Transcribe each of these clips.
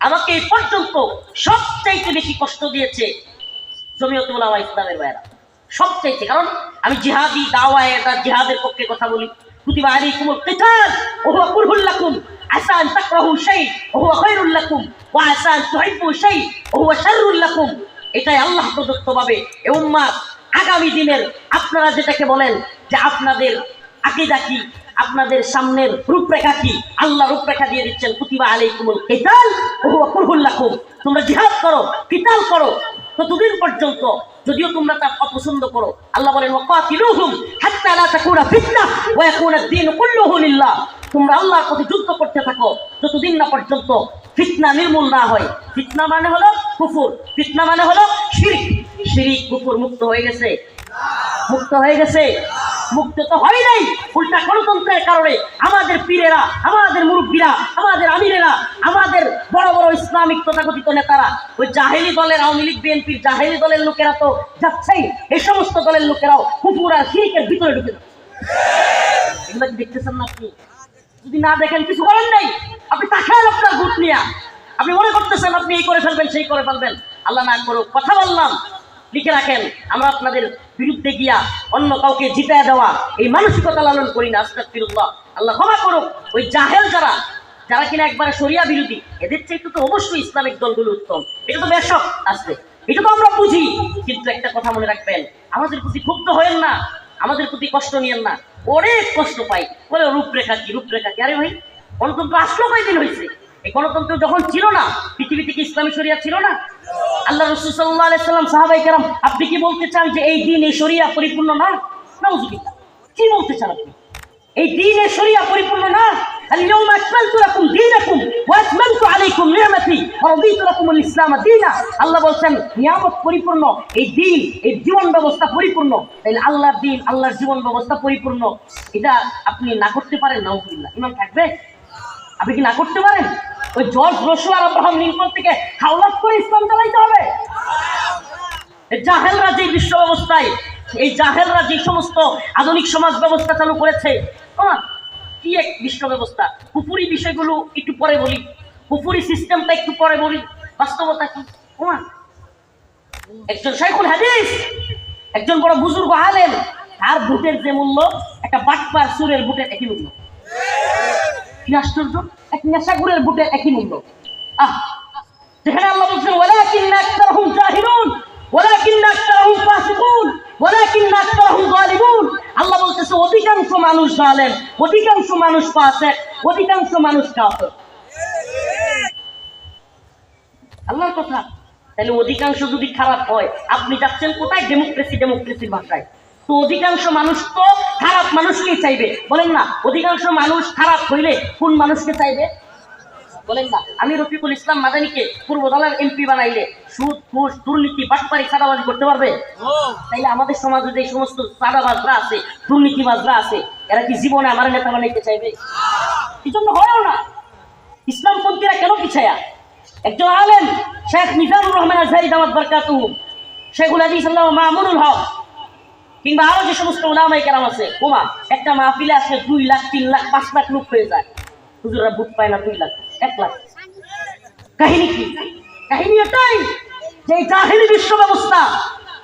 আমাকে এই পর্যন্ত সবচাইতে বেশি কষ্ট দিয়েছে জমিয়তুল উলামা ইসলামের ভাইরা সবচাইতে, কারণ আমি জিহাদি দাওয়ায় এটা জিহাদের পক্ষে কথা বলি। এটাই আল্লাহ আগামী দিনের আপনারা যেটাকে বলেন যে আপনাদের আকিদা কি? আপনাদের সামনের রূপরেখা কি? আল্লাহ রূপরেখা দিয়ে দিচ্ছেন, কুতিবা আলাইকুমুল কিতাল ওয়া হুয়া কুরহুল লাকুম। তোমরা জিহাদ করো, কিতাল করো। ততদিন পর্যন্ত যদিও তোমরা তা অপছন্দ করো, আল্লাহ বলেন ফিতনা তোমরা আল্লাহর প্রতি যুদ্ধ করতে থাকো, যতদিন না পর্যন্ত ফিতনা নির্মূল না হয়। ফিতনা মানে হলো কুফর, ফিতনা মানে হলো শিরক। শিরিক কুফর মুক্ত হয়ে গেছে। মুক্ত হয়ে গেছে। মুক্ত তো হয় নাই। উল্টা গণতন্ত্রের কারণে আমাদের পীরেরা, আমাদের মুরব্বীরা, আমাদের আমিরেরা, আমাদের বড় বড় ইসলামিক তথাকথিত নেতারা, ওই জাহেলি দলের আওয়ামী লীগ, বিএনপির জাহেলি দলের লোকেরা তো যাচ্ছেই। এই সমস্ত দলের লোকেরাও কুকুর আর শিরিকের ভিতরে ঢুকে এগুলো কি দেখতেছেন না আপনি যদি না দেখেন, কিছু করেন নাই? আপনি তাকান আপনার ভোট নিয়ে। আপনি মনে করতেছেন, আপনি এই করে ফেলবেন, সেই করে ফেলবেন। আল্লাহ না করুক, কথা বললাম। লিখে রাখেন, আমরা আপনাদের বিরুদ্ধে গিয়া অন্য কাউকে জিতায় দেওয়া, এই মানসিকতা লালন করি না, আস্তাগফিরুল্লাহ। আল্লাহ ক্ষমা করুক। ওই জাহেল যারা যারা কিনা একবারে শরিয়া বিরোধী, এদের চাইতে তো অবশ্যই ইসলামিক দলগুলো উত্তম। এটা তো বেশক আসবে এটা তো আমরা বুঝি। কিন্তু একটা কথা মনে রাখবেন, আমাদের প্রতি ক্ষুব্ধ হয়েন না, আমাদের প্রতি কষ্ট নিয়েন না। অনেক কষ্ট পাই। বলে রূপরেখা কি রূপরেখা কি? আরে ভাই, গণতন্ত্র আসলো কয়দিন হয়েছে এই গণতন্ত্র যখন ছিল না, পৃথিবী থেকে ইসলামী শরিয়া ছিল না। আল্লাহ রসুল সাল্লাহ আলাইসাল্লাম সাহাবাই কারাম আপনি কি বলতে চান যে এই দিন এই শরিয়া পরিপূর্ণ না নাউজুবিল্লাহ কি বলতে চান আপনি এই দিন এই শরিয়া পরিপূর্ণ না اليوم أكملت لكم دينكم وأتممت عليكم نعمتي ورضيت لكم الإسلام دينا আল্লাহ বলছেন নিয়ামত পরিপূর্ণ এই দিন এই জীবন ব্যবস্থা পরিপূর্ণ তাহলে আল্লাহর দিন আল্লাহর জীবন ব্যবস্থা পরিপূর্ণ এটা আপনি না করতে পারেন নাউজুবিল্লাহ ইমান থাকবে আপনি কি না করতে পারেন? ওই জর্জ রসু আর আব্রাহাম লিঙ্কন থেকে হাওলাত করে ইসলাম চালাইতে হবে। জাহেলরা যে বিশ্ব ব্যবস্থায়, এই জাহেলরা যে সমস্ত আধুনিক সমাজ ব্যবস্থা চালু করেছে। কি এক বিশ্ব ব্যবস্থা? কুপুরি বিষয়গুলো একটু পরে বলি। কুপুরি সিস্টেমটা একটু পরে বলি। বাস্তবতা কি? ওমা একজন শাইখুল হাদিস, একজন বড় বুজুর্গ আলেন তার বুটের যে মূল্য, একটা বাটপার সুরের বুটের একই মূল্য। কি আশ্চর্য এক একই মূল্য। আহ! যেখানে আল্লাহ বলছেন ফাসিকুন আল্লাহ বলতেছে, অধিকাংশ মানুষ জালেম, অধিকাংশ মানুষ ফাসিক, অধিকাংশ মানুষ কাফের। আল্লাহর কথা। তাহলে অধিকাংশ যদি খারাপ হয়, আপনি যাচ্ছেন কোথায়? ডেমোক্রেসি, ডেমোক্রেসির ভাষায়। তো অধিকাংশ মানুষ তো খারাপ মানুষকেই চাইবে। বলেন না, অধিকাংশ মানুষ খারাপ হইলে কোন মানুষকে চাইবে? বলেন না, আমি রফিকুল ইসলাম মাদানিকে পূর্ব দলের এমপি বানাইলে সুদ, ঘুষ, দুর্নীতি, বাটপারি সাদাবাজি করতে পারবে? তাইলে আমাদের সমাজে যে সমস্ত সাদাবাজরা আছে, দুর্নীতিবাজরা আছে, এরা কি জীবনে আমার নেতা বানাইতে চাইবে? এই জন্য হয়ও না। ইসলামপন্থীরা কেন পিছায়া? একজন আলেম, শেখ মিজানুর রহমান আজহারি দামাত বরকাতু শেখুল হাদিস আল্লাহ মামুনুল হক। কিংবা আরও যে সমস্ত ওলামাই কেরাম আছে, ওমা, একটা মাহফিলে আসলে দুই লাখ, তিন লাখ, পাঁচ লাখ লোক হয়ে যায়। হুজুরা বুট পায় না দুই লাখ, এক লাখ। কাহিনী কি? কাহিনী এটাই যে এই জাহিলি বিশ্ব ব্যবস্থা,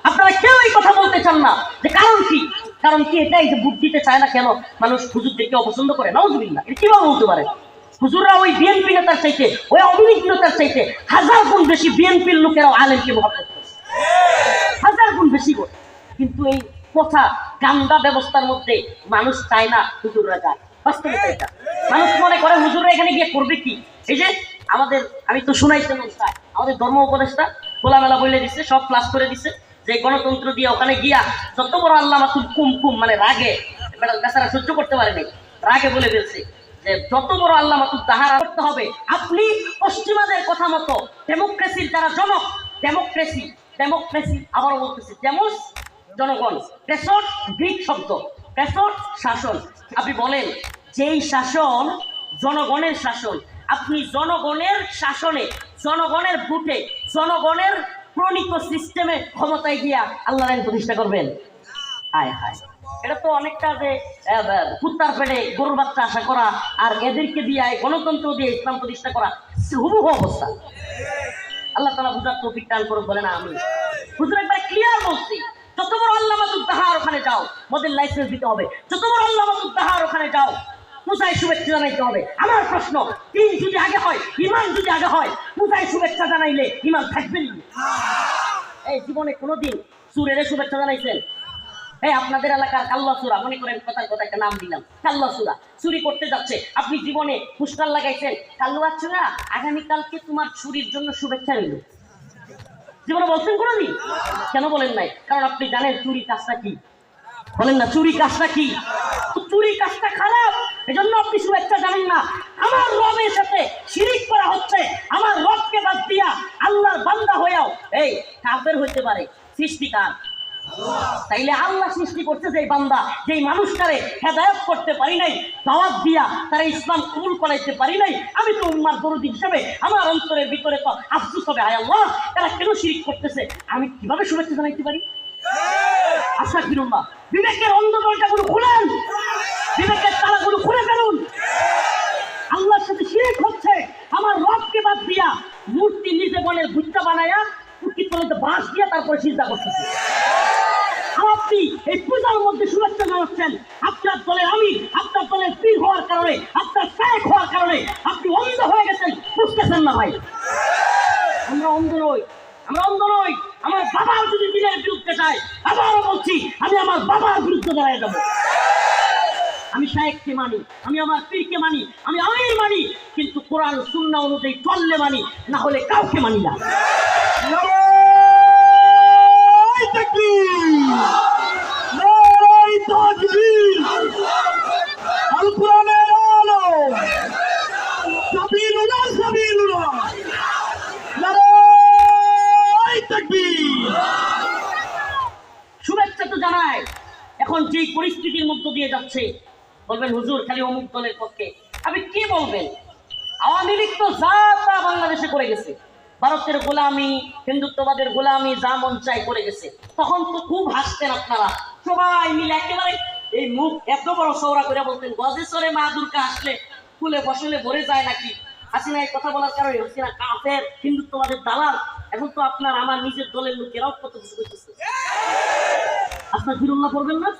আপনারা কেউ এই কথা বলতে চান না। যে কারণ কি? কারণ কি এটাই যে বুট দিতে চায় না কেন? মানুষ হুজুরদেরকে অপছন্দ করে না নাউজুবিল্লাহ। এটা কীভাবে বলতে পারে? হুজুররা ওই বিএনপি নেতার চাইতে, ওই লীগ নেতার চাইতে হাজার গুণ বেশি বিএনপির লোকেরাও আলেমকে মহাপত করে। হাজার গুণ বেশি করে। কিন্তু এই কথা, গান্দা ব্যবস্থার মধ্যে মানুষ চায় না হুজুররা যায় বাস্তবতা এটা। মানুষ মনে করে, হুজুররা এখানে গিয়ে করবে কি? এই যে আমাদের, আমি তো শুনাইতে চাই। আমাদের ধর্ম উপদেশটা খোলামেলা বলে দিচ্ছে সব ক্লাস করে দিচ্ছে যে গণতন্ত্র দিয়ে ওখানে গিয়া যত বড় আল্লাহ মাসুল কুম কুম মানে রাগে বেচারা সহ্য করতে পারে নাই, রাগে বলে ফেলছে, যে যত বড় আল্লাহ মাসুল তাহার করতে হবে, আপনি পশ্চিমাদের কথা মতো ডেমোক্রেসির যারা জনক ডেমোক্রেসি ডেমোক্রেসি আবারও বলতেছি ডেমোস জনগণ প্রেসর গ্রিক শব্দ প্রেসর শাসন। আপনি বলেন, যেই শাসন জনগণের শাসন, আপনি জনগণের শাসনে, জনগণের ভোটে, জনগণের প্রণীত সিস্টেমে ক্ষমতায় গিয়া আল্লাহ আইন প্রতিষ্ঠা করবেন? হায় হায়। এটা তো অনেকটা যে কুত্তার পেটে গরুর বাচ্চা আশা করা আর এদেরকে দিয়ে গণতন্ত্র দিয়ে ইসলাম প্রতিষ্ঠা করা হুবহু অবস্থা। আল্লাহ তালা বুঝার তৌফিক দান করুক বলে না আমি হুজুর একবার ক্লিয়ার বলছি যত বড় আল্লাহ তাহার ওখানে যাও, মদের লাইসেন্স দিতে হবে। যত বড় আল্লাহ তাহার ওখানে যাও পূজায় শুভেচ্ছা জানাইতে হবে। আমার প্রশ্ন, দিন যদি আগে হয় ইমান যদি আগে হয় পূজায় শুভেচ্ছা জানাইলে ইমান থাকবে নি? এই জীবনে কোনোদিন সুরের শুভেচ্ছা জানাইছেন? এই আপনাদের এলাকার কাল্লা সুরা, মনে করেন কথার কথা একটা নাম দিলাম, কাল্লা সুরা। চুরি করতে যাচ্ছে, আপনি জীবনে পুষ্কার লাগাইছেন কাল্লুয়া চুরা আগামীকালকে তোমার চুরির জন্য শুভেচ্ছা রইল। জীবনে বলছেন কোনোদিন? কেন বলেন নাই? কারণ আপনি জানেন চুরি কাজটা কি। বলেন না চুরি কাজটা কি? চুরি কাজটা খারাপ। এজন্য আপনি একটা জানেন না। আমার রবের সাথে শিরিক করা হচ্ছে। আমার রবকে বাদ দিয়া আল্লাহর বান্দা হয়েও। এই, কাফের হইতে পারে। সৃষ্টিকার। তাইলে আল্লাহ সৃষ্টি করছে যে বান্দা, যেই মানুষটারে হেদায়ত করতে পারি নাই, দাওয়াত দিয়া তারা ইসলাম কবুল করাইতে পারি নাই, আমি তো উম্মার দরদি হিসেবে আমার অন্তরের ভিতরে তো আফসুস হবে, হায় আল্লাহ, তারা কেন শিরিক করতেছে? আমি কীভাবে শুভেচ্ছা জানাইতে পারি? আশা না বিবেকের অন্ধ দরজাগুলো খুলেন। বিবেকের তালাগুলো খুলে ফেলুন। আল্লাহর সাথে শিরিক হচ্ছে। আমার রবকে বাদ দিয়া মূর্তি নিজে বলে ভুট্টা বানায়া কুকির তলাতে বাঁশ দিয়া তারপরে চিন্তা করতেছে। আপনি এই পূজার মধ্যে শুভেচ্ছা জানাচ্ছেন আপনার দলে আমি আপনার দলের পীর হওয়ার কারণে আপনার শায়েক হওয়ার কারণে আপনি অন্ধ হয়ে গেছেন, বুঝতেছেন না ভাই। আমরা অন্ধ নই, আমরা অন্ধ নই। আমার বাবার যদি দিনের বিরুদ্ধে যায়, আবারও বলছি, আমি আমার বাবার বিরুদ্ধে দাঁড়ায় যাব। আমি শায়েককে মানি, আমি আমার পীরকে মানি, আমি আমির মানি, কিন্তু কোরআন সুন্না অনুযায়ী চললে মানি, না হলে কাউকে মানি না। শুভেচ্ছা তো জানায় এখন যে পরিস্থিতির মধ্য দিয়ে যাচ্ছে, বলবেন, হুজুর, খালি অমুক দলের পক্ষে। আপনি কি বলবেন? আওয়ামী লীগ তো যা তা বাংলাদেশে করে গেছে। ভারতের গোলামি, হিন্দুত্ববাদের গোলামি যা মন চাই করে গেছে। তখন তো খুব হাসতেন আপনারা। সবাই মিলে একেবারে এই মুখ এত বড় সৌরা করে বলতেন, গজেশ্বরে মা দুর্গা আসলে ফুলে বসলে ভরে যায় নাকি? হাসিনা এই কথা বলার কারণে হাসিনা কাফের, হিন্দুত্ববাদের দালাল। এখন তো আপনার আমার নিজের দলের লোকেরাও কত কিছু করতেছে। আপনার ফিরুল্লাহ পড়বেন না?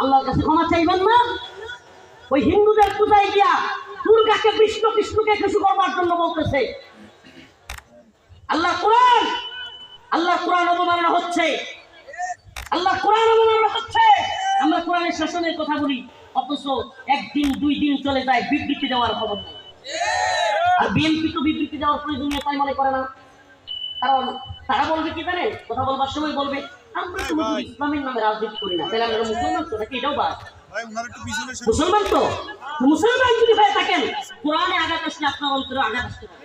আল্লাহর কাছে ক্ষমা চাইবেন না? ওই হিন্দুদের পূজায় গিয়া দুর্গাকে কৃষ্ণ কৃষ্ণকে কিছু করবার জন্য বলতেছে? আল্লাহ কোরআন। আল্লাহ কোরআন অবমাননা হচ্ছে। আল্লাহ কোরআন অবমাননা হচ্ছে। আমরা কোরআনের শাসনের কথা বলি অথচ একদিন দুই দিন চলে যায় বিবৃতি দেওয়ার খবর নেই। আর বিএনপি তো বিবৃতি দেওয়ার প্রয়োজনীয় তাই মনে করে না। কারণ তারা বলবে কি জানেন? কথা বলবার সময় বলবে আমরা তো ইসলামের নামে রাজনীতি করি না। তাহলে আমরা মুসলমান তো নাকি? এটাও বাদ। ভাই মুসলমান তো মুসলমান যদি হয়ে থাকেন কোরআনে আঘাত আসলে আপনার অন্তরে আঘাত আসতে পারে।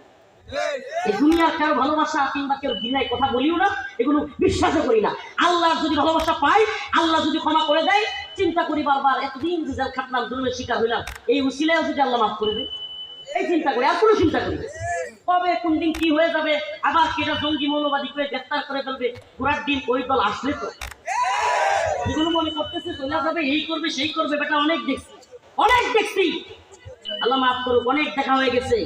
দুনিয়ার কারও ভালোবাসা কিংবা কেউ কথা বলিও না, এগুলো বিশ্বাসও করি না। আল্লাহর যদি ভালোবাসা পাই আল্লাহ যদি ক্ষমা করে দেয়, চিন্তা করি বারবার, এতদিন যে খাটলাম জুলুমের শিকার হইলাম, এই যদি আল্লাহ মাফ করে দেয়, এই চিন্তা করি, আর চিন্তা করি কবে, কোন দিন কি হয়ে যাবে, আবার কেটা জঙ্গি মৌলবাদী করে গ্রেফতার করে ফেলবে ঘোরার দিন ওই দল আসলে তো? যেগুলো মনে করতেছে, চলে যাবে, এই করবে, সেই করবে, বেটা অনেক দেখছি অনেক দেখছি। আল্লাহ মাফ করুক, অনেক দেখা হয়ে গেছে।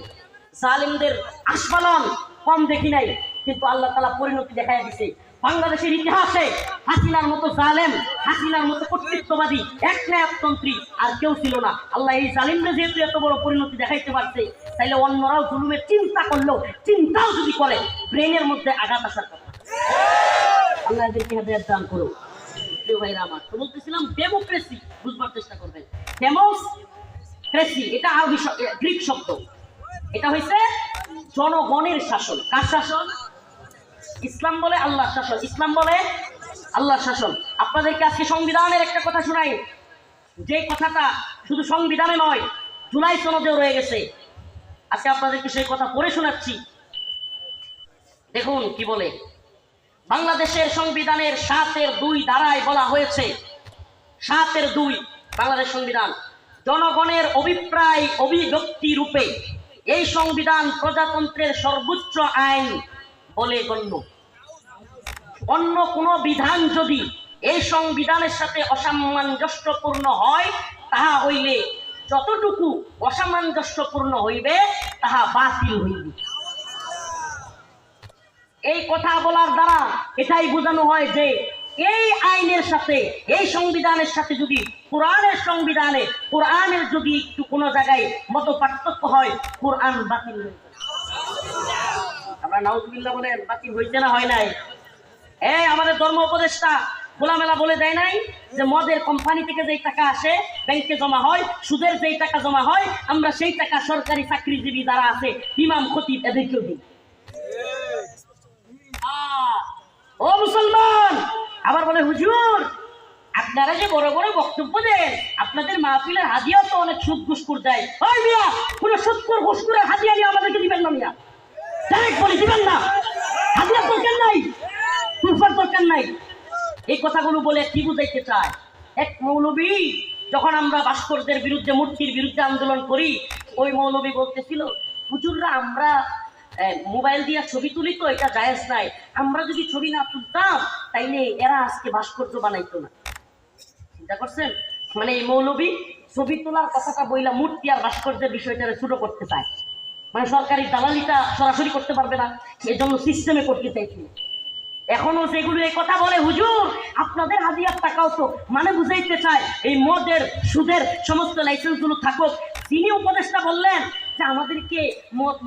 জালিমদের আস্ফালন কম দেখি নাই কিন্তু আল্লাহ তালা পরিণতি দেখাই দিছে। বাংলাদেশের ইতিহাসে হাসিনার মতো জালেম হাসিনার মতো কর্তৃত্ববাদী এক ন্যায়তন্ত্রী আর কেউ ছিল না। আল্লাহ এই জালিমরা যেহেতু এত বড় পরিণতি দেখাইতে পারছে তাইলে অন্যরাও জুলুমের চিন্তা করলেও চিন্তাও যদি করে ব্রেনের মধ্যে আঘাত আসার কথা। আল্লাহ এদেরকে হেদায়ত দান করুক প্রিয় ভাইরা আমার তো বলতেছিলাম ডেমোক্রেসি বুঝবার চেষ্টা করবেন। ডেমোক্রেসি এটা এ, গ্রিক শব্দ। এটা হয়েছে জনগণের শাসন। কার শাসন? ইসলাম বলে আল্লাহ শাসন। ইসলাম বলে আল্লাহ শাসন। আপনাদেরকে আজকে সংবিধানের একটা কথা শোনাই। যে কথাটা শুধু সংবিধানে নয়, জুলাই সনদেও রয়ে গেছে। আজকে আপনাদেরকে সেই কথা পড়ে শোনাচ্ছি। দেখুন কি বলে, বাংলাদেশের সংবিধানের সাতের দুই ধারায় বলা হয়েছে, সাতের দুই বাংলাদেশ সংবিধান। জনগণের অভিপ্রায় অভিব্যক্তি রূপে এই সংবিধান প্রজাতন্ত্রের সর্বোচ্চ আইন বলে গণ্য। অন্য কোনো বিধান যদি এই সংবিধানের সাথে অসামঞ্জস্যপূর্ণ হয়, তাহা হইলে যতটুকু অসামঞ্জস্যপূর্ণ হইবে, তাহা বাতিল হইবে। এই কথা বলার দ্বারা এটাই বোঝানো হয় যে, এই আইনের সাথে, এই সংবিধানের সাথে যদি কোরআনের সংবিধানে, কোরআনের যদি একটু কোনো জায়গায় মত পার্থক্য হয়, কোরআন বাতিল। আমরা নাউজুবিল্লাহ বলেন, বাতিল হয়েছে না হয় নাই? এই আমাদের ধর্ম উপদেষ্টা খোলামেলা বলে দেয় নাই যে মদের কোম্পানি থেকে যেই টাকা আসে, ব্যাংকে জমা হয়, সুদের যেই টাকা জমা হয়, আমরা সেই টাকা সরকারি চাকরিজীবী যারা আছে, ইমাম, খতিব এদেরকেও দিই। ও মুসলমান! আবার বলে, হুজুর আপনারা যে বড় বড় বক্তব্য দেন, আপনাদের মাহফিলের হাদিয়াও তো অনেক সুদ ঘুষকুর দেয়। ওই মিয়া কোন সুদকুর ঘুষকুরের হাদিয়া নিয়ে আমাদেরকে দিবেন না মিয়া। ডাইরেক্ট বলে, দিবেন না। হাদিয়ার দরকার নাই। তুলফার দরকার নাই। এই কথাগুলো বলে কি বুঝাইতে চায়? এক মৌলবী, যখন আমরা ভাস্করদের বিরুদ্ধে, মূর্তির বিরুদ্ধে আন্দোলন করি, ওই মৌলবী বলতেছিল, হুজুররা, আমরা মোবাইল দিয়ে ছবি তুলি তো, এটা জায়েজ নাই। আমরা যদি ছবি না তুলতাম, তাইলে এরা আজকে ভাস্কর্য বানাইতো না। চিন্তা করছেন? মানে এই মৌলবী ছবি তোলার কথাটা বইলা মূর্তি আর ভাস্কর্যের বিষয়টা ছোট করতে চায়। মানে সরকারি দালালিটা সরাসরি করতে পারবে না। এই জন্য সিস্টেমে করতে চাইছিল এখনও যেগুলো এই কথা বলে, হুজুর, আপনাদের হাজিয়ার টাকাও তো মানে বুঝাইতে চায়, এই মদের, সুদের সমস্ত লাইসেন্সগুলো থাকুক। তিনি উপদেশটা বললেন যে আমাদেরকে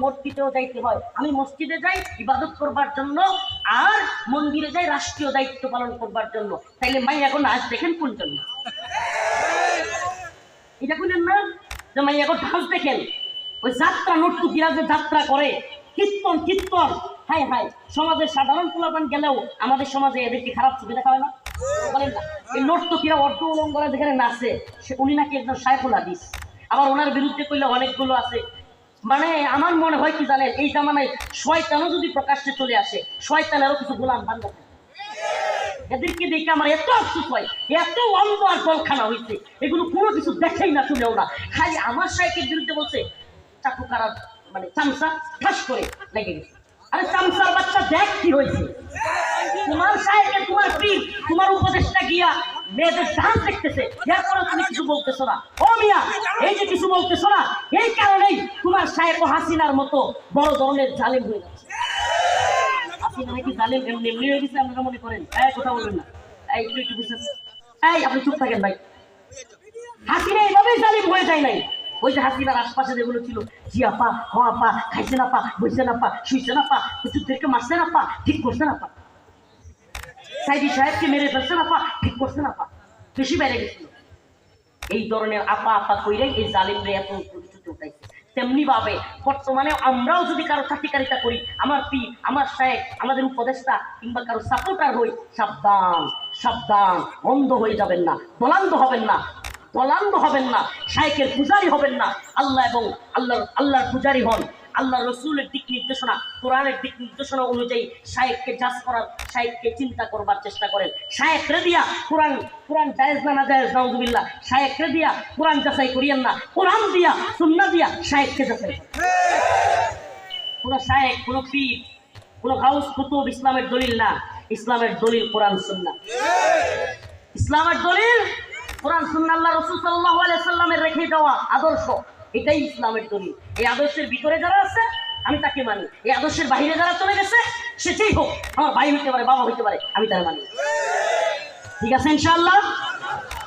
মসজিদেও যাইতে হয়। আমি মসজিদে যাই, ইবাদত করবার জন্য আর মন্দিরে যাই, রাষ্ট্রীয় দায়িত্ব পালন করবার জন্য। তাইলে মাই এখন আজ দেখেন কোন জন্য? এটা বুঝলেন না যে মাই এখন ঢাল দেখেন। ওই যাত্রা নর্তুকিরা যে যাত্রা করে, কীর্তন কীর্তন। হাই হাই সমাজের সাধারণ পোলাপান গেলেও আমাদের সমাজে এদেরকে খারাপ ছবি দেখা হয় না। এই আবার ওনার বিরুদ্ধে করলে অনেকগুলো আছে মানে আমার মনে হয় কি জানেন, এই জামানায় শয়তানও যদি প্রকাশ্যে চলে আসে শয়তানেরও কিছু গোলাম বান্ধব এদেরকে দেখে আমার এত আফসোস হয়, এত অন্ধ আর কলখানা হয়েছে এগুলো কোনো কিছু দেখেই না শুনেও না। খালি আমার সাইকের বিরুদ্ধে বলছে, চাকু কারা মানে চামচা ঠাস করে লেগে গেছে। আরে চামচার বাচ্চা দেখ কি হয়েছে তোমার সাহেবকে তোমার পীর, তোমার উপদেশটা গিয়া মেয়েদের না। হাসিনার মতো বড় ধরনের জালেম হয়ে যাচ্ছে হাসিনা নাকি জালেম, এমনি এমনি গেছে, আপনারা করেন? এই, কথা বলবেন না। এই, একটু এই, আপনি চুপ থাকেন ভাই। হাসিনা জালিম হয়ে যায় নাই। ওই যে হাসিনার আশপাশে যেগুলো ছিল জি আপা হ আপা খাইছে না পা, বইছে না পা, শুইছে না পা হুজুরদেরকে মারছে না পা, ঠিক করছে না পা। সাইদি সাহেবকে মেরে ফেলছে না, পা, ঠিক করছে না, পা। বেশি বেড়ে গেছিল। এই ধরনের আপা আপা কইরে এই জালিমরে এত কিছুতে উঠাইছে। তেমনি ভাবে বর্তমানে আমরাও যদি কারও চাকরিকারিতা করি, আমার পি আমার শেখ, আমাদের উপদেষ্টা কিংবা কারও সাপোর্টার হই, সাবধান সাবধান, অন্ধ হয়ে যাবেন না, দলান্ধ হবেন না, দলান্ধ হবেন না শাইকের পূজারি হবেন না। আল্লাহ এবং আল্লাহর আল্লাহর পূজারি হন। আল্লাহ রসুলের দিক নির্দেশনা, কোরআনের দিক নির্দেশনা অনুযায়ী শায়েককে জাজ করার, শায়েককে চিন্তা করবার চেষ্টা করেন। শায়েক রেদিয়া কোরআন কোরআন জায়েজ না না জায়েজ, নাউজুবিল্লাহ। শায়েক রেদিয়া কোরআন যাচাই করিয়েন না, কোরআন দিয়া, সুন্না দিয়া শায়েককে যাচাই। কোন শায়েক, কোন পীর, কোন গাউস কুতুব ইসলামের দলিল না। ইসলামের দলিল কোরআন, সুন্না। ইসলামের দলিল কোরআন সুন্নাহ আল্লাহ রসুল সাল্লাল্লাহু আলাইহি সাল্লামের রেখে দেওয়া আদর্শ। এটাই ইসলামের দলিল। এই আদর্শের ভিতরে যারা আছে, আমি তাকে মানি। এই আদর্শের বাহিরে যারা চলে গেছে সেটাই হোক, আমার ভাই হইতে পারে, বাবা হইতে পারে, আমি তার মানি। ঠিক আছে, ইনশাআল্লাহ?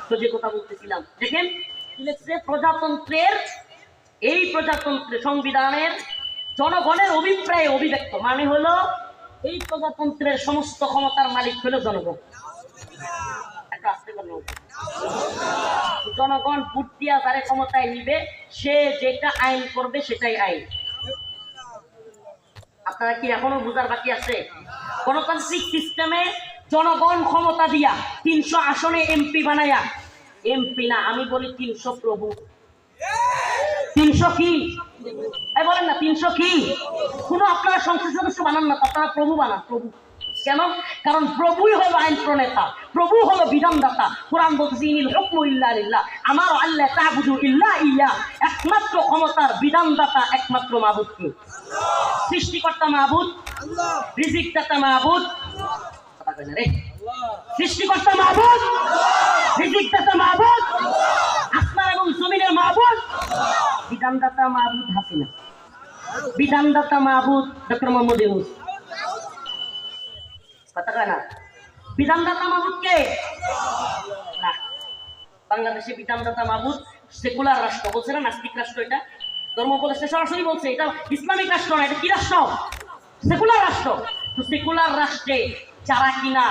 তো যে কথা বলতেছিলাম, দেখেন প্রজাতন্ত্রের, এই প্রজাতন্ত্রের সংবিধানের জনগণের অভিপ্রায় অভিব্যক্ত মানে হলো, এই প্রজাতন্ত্রের সমস্ত ক্ষমতার মালিক হলো জনগণ। একটু আস্তে। জনগণ ভোট দিয়া যারে ক্ষমতায় নিবে, সে যেটা আইন করবে সেটাই আইন। আপনারা কি এখনও বুঝার বাকি আছে? গণতান্ত্রিক সিস্টেমে জনগণ ক্ষমতা দিয়া তিনশো আসনে এমপি বানাইয়া এমপি না, আমি বলি তিনশো প্রভু। তিনশো কি? বলেন না, তিনশো কি? কোনো আপনারা সংসদ সদস্য বানান না, আপনারা প্রভু বানান, প্রভু। কেন? কারণ প্রভুই হলো আইন প্রণেতা, প্রভু হলো বিধানদাতা। কোরআন বলতেছে ইনিল হুকমু ইল্লা লিল্লাহ আমার আল্লাহ তাবুদু ইল্লা ইয়া একমাত্র ক্ষমতার বিধানদাতা, একমাত্র মাহবুদকে সৃষ্টিকর্তা মাহবুদ রিজিকদাতা মাহবুদ রে সৃষ্টিকর্তা মাহবুদ রিজিকদাতা মাহবুদ আসমান এবং জমিনের মাহবুদ বিধানদাতা মাহবুদ হাসিনা। বিধানদাতা মাহবুদ ডক্টর মোহাম্মদ বাংলাদেশে সেকুলার রাষ্ট্র, বলছে না নাস্তিক রাষ্ট্র এটা? ধর্ম সরাসরি বলছে, এটা ইসলামিক রাষ্ট্র না, এটা কি রাষ্ট্র? সেকুলার রাষ্ট্র। তো সেকুলার রাষ্ট্রে যারা কিনা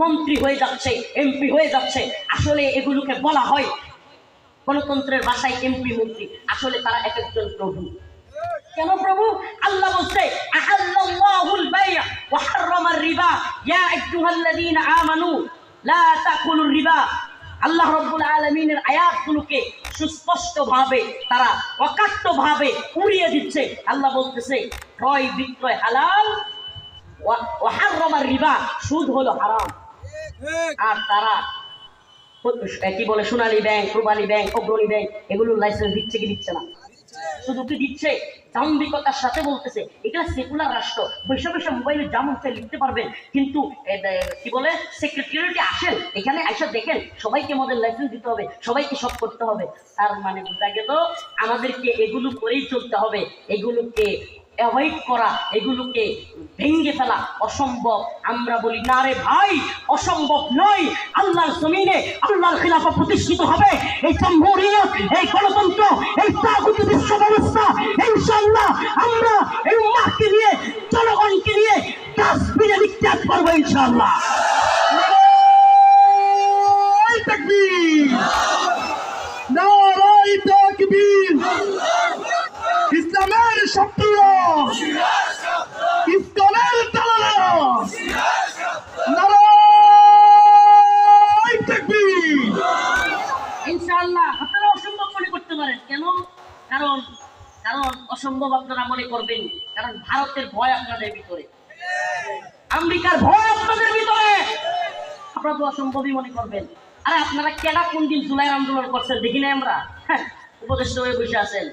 মন্ত্রী হয়ে যাচ্ছে, এমপি হয়ে যাচ্ছে, আসলে এগুলোকে বলা হয় গণতন্ত্রের ভাষায় এমপি মন্ত্রী। আসলে তারা এক একজন প্রভু। কেন প্রভু? আল্লাহ বলছে ওয়া হাররামার রিবা ইয়া আইয়ুহাল্লাযীনা আমানু লা তাকুলুর রিবা আল্লাহ রব্বুল আলামিনের আয়াতগুলোকে সুস্পষ্টভাবে তারা অকাট্যভাবে উড়িয়ে দিচ্ছে। আল্লাহ বলতেছে, ক্রয়, বিক্রয় হালাল হাররামার রিবা সুদ হলো হারাম। আর তারা কি বলে, Sonali bank, Rupali bank, Agrani bank, এগুলোর লাইসেন্স দিচ্ছে কি দিচ্ছে না? শুধু কি দিচ্ছে? দাম্ভিকতার সাথে বলতেছে, এটা সেকুলার রাষ্ট্র। বৈশা বৈশা মোবাইলে যেমন চাই লিখতে পারবেন। কিন্তু কি বলে সেক্রেটারিটি আসেন। এখানে আইসা দেখেন, সবাইকে আমাদের লাইসেন্স দিতে হবে, সবাইকে সব করতে হবে। তার মানে বোঝা গেল, আমাদেরকে এগুলো করেই চলতে হবে। এগুলোকে অ্যাভয়েড করা, এগুলোকে ভেঙে ফেলা অসম্ভব। আমরা বলি, না রে ভাই, অসম্ভব নয়। আল্লাহর জমিনে আল্লাহর খিলাফা প্রতিষ্ঠিত হবে। এই জমহুরিয়ত, এই গণতন্ত্র, এই তাগুতি বিশ্ব ব্যবস্থা ইনশাআল্লাহ আমরা এই উম্মাহকে নিয়ে, জনগণকে নিয়ে ডাস্টবিনে নিক্ষেপ করব নারাই তাকবীর। নারাই তাকবীর। ইসলামের শত্রুরা ইসলামের দালালেরা ইনশাআল্লাহ আপনারা অসম্ভব মনে করতে পারেন। কেন? কারণ কারণ অসম্ভব আপনারা মনে করবেন। কারণ ভারতের ভয় আপনাদের ভিতরে। আমেরিকার ভয় আপনাদের ভিতরে। আপনারা তো অসম্ভবই মনে করবেন। আরে আপনারা কেনা কোন দিন জুলাই আন্দোলন করছেন? দেখি না আমরা? হ্যাঁ উপদেষ্টা হয়ে বসে আছেন।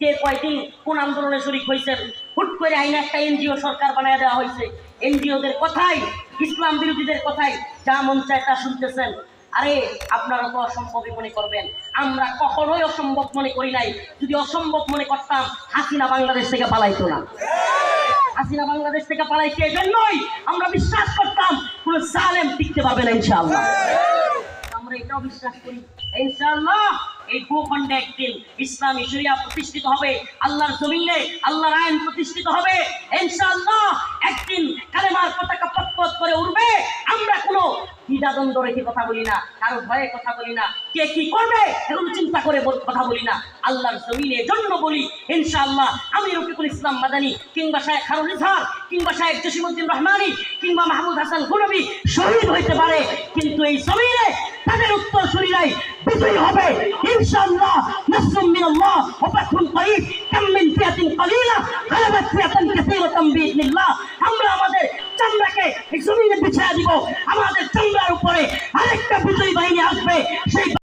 কে কয়দিন কোন আন্দোলনে শরিক হয়েছেন হুট করে আইনে একটা এনজিও সরকার বানিয়ে দেওয়া হয়েছে এনজিওদের কথাই, ইসলাম বিরোধীদের কথাই যা মন চায় তা শুনতেছেন। আরে, আপনারা তো অসম্ভবই মনে করবেন। আমরা কখনোই অসম্ভব মনে করি নাই। যদি অসম্ভব মনে করতাম, হাসিনা বাংলাদেশ থেকে পালাইতো না। হাসিনা বাংলাদেশ থেকে পালাইছে এই জন্যই আমরা বিশ্বাস করতাম, কোনো সালেম টিকতে পারবে না ইনশাআল্লাহ। আমরা এটাও বিশ্বাস করি। ইনশাআল্লাহ এই ভূখণ্ডে একদিন ইসলামী শরিয়া প্রতিষ্ঠিত হবে, আল্লাহর জমিনে আল্লাহর আইন প্রতিষ্ঠিত হবে। ইনশাআল্লাহ একদিন কালেমার পতাকা পতপত করে উঠবে। আমরা কোনো দ্বিধাদ্বন্দ্ব রেখে কথা বলি না, কারও ভয়ে কথা বলি না। কে কি করবে এগুলো চিন্তা করে কথা বলি না। আল্লাহর জমিনে জন্য বলি, ইনশাআল্লাহ আমি রফিকুল ইসলাম মাদানী কিংবা শাহেখ খারুল ইজহার কিংবা শাহেখ জসিমুদ্দিন রহমানি কিংবা মাহমুদ হাসান গুনবি শহীদ হইতে পারে, কিন্তু এই জমিনে তাদের উত্তর শুনিলাই বিজয়ী হবে। ইনশাআল্লাহ, নাসরুম মিনাল্লাহ ওয়া ফাতহুন করিব কাম মিন ফিয়াতিন কালিলা, গালাবাত ফিয়াতান কাসীরাতান বিইذنিল্লাহ আমরা আমাদের চামড়াকে জমিনে বিছায়া দিব। আমাদের চামড়ার উপরে আরেকটা বিজয়ী বাহিনী আসবে, সেই